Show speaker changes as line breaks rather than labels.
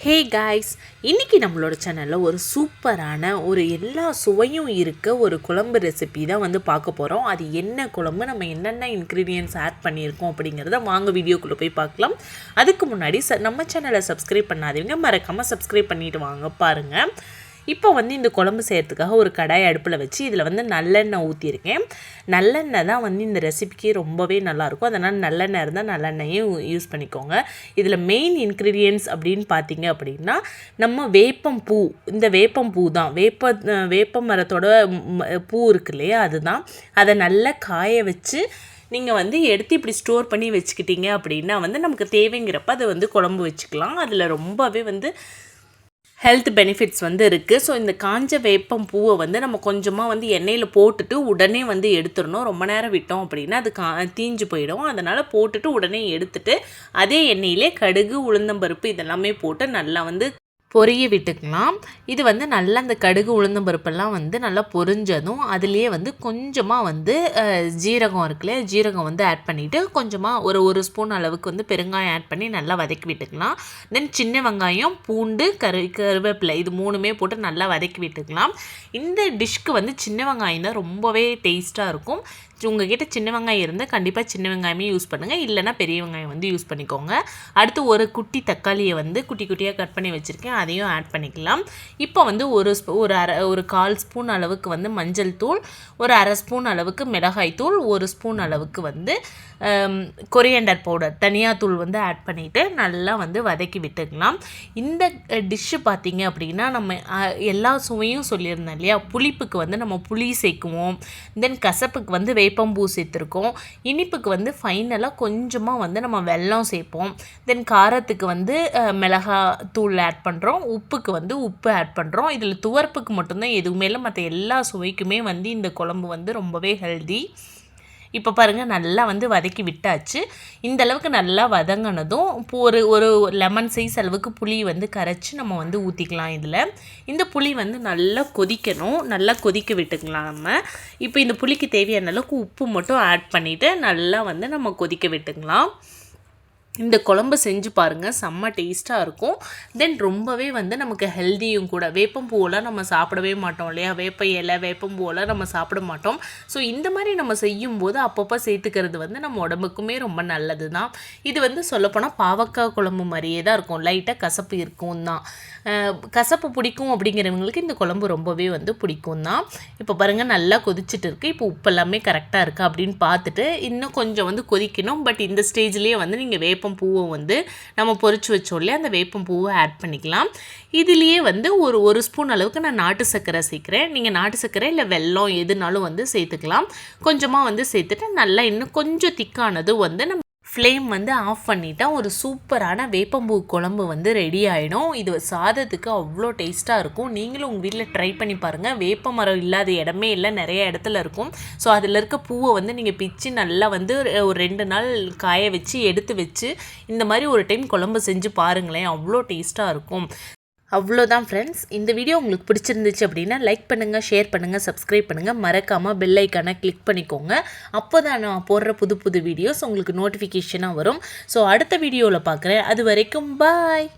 Hey guys இன்றைக்கி நம்மளோட சேனலில் ஒரு சூப்பரான ஒரு எல்லா சுவையும் இருக்க ஒரு குழம்பு ரெசிபி தான் வந்து பார்க்க போகிறோம் அது என்ன குழம்பு நம்ம என்னென்ன இன்க்ரீடியன்ஸ் ஆட் பண்ணியிருக்கோம் அப்படிங்கிறத வாங்க வீடியோக்குள்ளே போய் பார்க்கலாம். அதுக்கு முன்னாடி ச நம்ம சேனலை சப்ஸ்கிரைப் பண்ணாதவங்க மறக்காமல் சப்ஸ்கிரைப் பண்ணிவிட்டு வாங்க பாருங்கள் இப்போ வந்து இந்த குழம்பு செய்கிறதுக்காக ஒரு கடாய் அடுப்பில் வச்சு இதில் வந்து நல்லெண்ணெய் ஊற்றியிருக்கேன் நல்லெண்ணெய் தான் வந்து இந்த ரெசிபிக்கு ரொம்பவே நல்லாயிருக்கும். அதனால் நல்லெண்ணெய் இருந்தால் நல்லெண்ணெயும் யூஸ் பண்ணிக்கோங்க. இதில் மெயின் இன்க்ரீடியன்ஸ் அப்படின்னு பார்த்தீங்க அப்படின்னா நம்ம வேப்பம் பூ இந்த வேப்பம் பூ தான். வேப்ப வேப்ப மரத்தோட பூ இருக்கு இல்லையா அதுதான். அதை நல்லா காய வச்சு நீங்கள் வந்து எடுத்து இப்படி ஸ்டோர் பண்ணி வச்சுக்கிட்டீங்க அப்படின்னா வந்து நமக்கு தேவைங்கிறப்ப அதை வந்து குழம்பு வச்சுக்கலாம். அதில் ரொம்பவே வந்து ஹெல்த் பெனிஃபிட்ஸ் வந்து இருக்குது ஸோ இந்த காஞ்ச வேப்பம் பூவை வந்து நம்ம கொஞ்சமாக வந்து எண்ணெயில் போட்டுட்டு உடனே வந்து எடுத்துடணும். ரொம்ப நேரம் விட்டோம் அப்படின்னா அது கா தீஞ்சு போயிடும். அதனால் போட்டுட்டு உடனே எடுத்துட்டு அதே எண்ணெயிலே கடுகு உளுந்தம்பருப்பு இதெல்லாமே போட்டு நல்லா வந்து பொரிய விட்டுக்கலாம். இது வந்து நல்லா அந்த கடுகு உளுந்தம் பருப்பெல்லாம் வந்து நல்லா பொரிஞ்சதும் அதுலேயே வந்து கொஞ்சமாக வந்து ஜீரகம் இருக்குல்ல ஜீரகம் வந்து ஆட் பண்ணிவிட்டு கொஞ்சமாக ஒரு ஒரு ஸ்பூன் அளவுக்கு வந்து பெருங்காயம் ஆட் பண்ணி நல்லா வதக்கி விட்டுக்கலாம். தென் சின்ன வெங்காயம் பூண்டு கரு கருவேப்பிலை இது மூணுமே போட்டு நல்லா வதக்கி விட்டுக்கலாம். இந்த டிஷ்க்கு வந்து சின்ன வெங்காயம் தான் ரொம்பவே டேஸ்ட்டாக இருக்கும். உங்ககிட்ட சின்ன வெங்காயம் இருந்தால் கண்டிப்பாக சின்ன வெங்காயமே யூஸ் பண்ணுங்கள் இல்லைனா பெரிய வெங்காயம் வந்து யூஸ் பண்ணிக்கோங்க. அடுத்து ஒரு குட்டி தக்காளியை வந்து குட்டி குட்டியாக கட் பண்ணி வச்சுருக்கேன். அதையும் ஆட் பண்ணிக்கலாம். இப்போ வந்து ஒரு ஒரு அரை ஒரு கால் ஸ்பூன் அளவுக்கு வந்து மஞ்சள் தூள் ஒரு அரை ஸ்பூன் அளவுக்கு மிளகாய் தூள் ஒரு ஸ்பூன் அளவுக்கு வந்து கொரியண்டர் பவுடர் தனியாத்தூள் வந்து ஆட் பண்ணிவிட்டு நல்லா வந்து வதக்கி விட்டுக்கலாம். இந்த டிஷ்ஷு பார்த்திங்க அப்படின்னா நம்ம எல்லா சுவையும் சொல்லியிருந்தோம் இல்லையா? புளிப்புக்கு வந்து நம்ம புளி சேர்க்குவோம். தென் கசப்புக்கு வந்து வேப்பம்பூ சேர்த்துருக்கோம். இனிப்புக்கு வந்து ஃபைனலாக கொஞ்சமாக வந்து நம்ம வெல்லம் சேர்ப்போம். தென் காரத்துக்கு வந்து மிளகா தூள் ஆட் பண்ணுறோம் உப்புக்கு வந்து உப்பு ஆட் பண்ணுறோம் இதில் துவர்ப்புக்கு மட்டும்தான் எதுவுமே இல்லை. மற்ற எல்லா சுவைக்குமே வந்து இந்த குழம்பு வந்து ரொம்பவே ஹெல்தி இப்போ பாருங்கள் நல்லா வந்து வதக்கி விட்டாச்சு. இந்த அளவுக்கு நல்லா வதங்கினதும் இப்போ ஒரு ஒரு லெமன் சைஸ் அளவுக்கு புளி வந்து கரைச்சி நம்ம வந்து ஊற்றிக்கலாம் இதில். இந்த புளி வந்து நல்லா கொதிக்கணும். நல்லா கொதிக்க விட்டுக்கலாம் நம்ம. இப்போ இந்த புளிக்கு தேவையான அளவுக்கு உப்பு மட்டும் ஆட் பண்ணிவிட்டு நல்லா வந்து நம்ம கொதிக்க விட்டுக்கலாம். இந்த குழம்பு செஞ்சு பாருங்கள் செம்ம டேஸ்ட்டாக இருக்கும். தென் ரொம்பவே வந்து நமக்கு ஹெல்த்தியும் கூட. வேப்பம் பூவெல்லாம் நம்ம சாப்பிடவே மாட்டோம் இல்லையா? வேப்ப இலை வேப்பம் பூவெல்லாம் நம்ம சாப்பிட மாட்டோம். ஸோ இந்த மாதிரி நம்ம செய்யும்போது அப்பப்போ சேர்த்துக்கிறது வந்து நம்ம உடம்புக்குமே ரொம்ப நல்லது தான் இது வந்து சொல்லப்போனால் பாவக்காய் குழம்பு மாதிரியே தான் இருக்கும். லைட்டாக கசப்பு இருக்கும் தான் கசப்பு பிடிக்கும் அப்படிங்கிறவங்களுக்கு இந்த குழம்பு ரொம்பவே வந்து பிடிக்கும் தான் இப்போ பாருங்கள் நல்லா கொதிச்சுட்டு இருக்குது இப்போ உப்பு எல்லாமே கரெக்டாக இருக்குது அப்படின்னு பார்த்துட்டு இன்னும் கொஞ்சம் வந்து கொதிக்கணும். பட் இந்த ஸ்டேஜ்லேயே வந்து நீங்கள் வேப்பம் வேப்பம் பூவை வந்து நம்ம பொறிச்சு வச்சோம் இல்லையா? அந்த வேப்பம் பூவை ஆட் பண்ணிக்கலாம். இதுலேயே வந்து ஒரு ஒரு ஸ்பூன் அளவுக்கு நான் நாட்டு சர்க்கரை சேர்க்குறேன். நீங்கள் நாட்டு சர்க்கரை இல்லை வெல்லம் எதுனாலும் வந்து சேர்த்துக்கலாம். கொஞ்சமாக வந்து சேர்த்துட்டு நல்லா இன்னும் கொஞ்சம் திக்கானதும் வந்து நம்ம ஃப்ளேம் வந்து ஆஃப் பண்ணிட்டா ஒரு சூப்பரான வேப்பம்பூ குழம்பு வந்து ரெடி ஆகிடும் இது சாதத்துக்கு அவ்வளோ டேஸ்ட்டாக இருக்கும். நீங்களும் உங்கள் வீட்டில் ட்ரை பண்ணி பாருங்கள் வேப்ப மரம் இல்லாத இடமே இல்லை நிறைய இடத்துல இருக்கும். ஸோ அதில் இருக்க பூவை வந்து நீங்கள் பிச்சு நல்லா வந்து ஒரு ரெண்டு நாள் காய வச்சு எடுத்து வச்சு இந்த மாதிரி ஒரு டைம் குழம்பு செஞ்சு பாருங்களேன். அவ்வளோ டேஸ்ட்டாக இருக்கும். அவ்வளோதான் ஃப்ரெண்ட்ஸ் இந்த வீடியோ உங்களுக்கு பிடிச்சிருந்துச்சு அப்படின்னா லைக் பண்ணுங்கள் ஷேர் பண்ணுங்கள் சப்ஸ்கிரைப் பண்ணுங்கள் மறக்காமல் பெல் ஐக்கானை கிளிக் பண்ணிக்கோங்க. அப்போ தான் நான் போடுற புது புது வீடியோஸ் உங்களுக்கு நோட்டிஃபிகேஷனாக வரும். ஸோ அடுத்த வீடியோவில் பார்க்குறேன். அது வரைக்கும் பாய்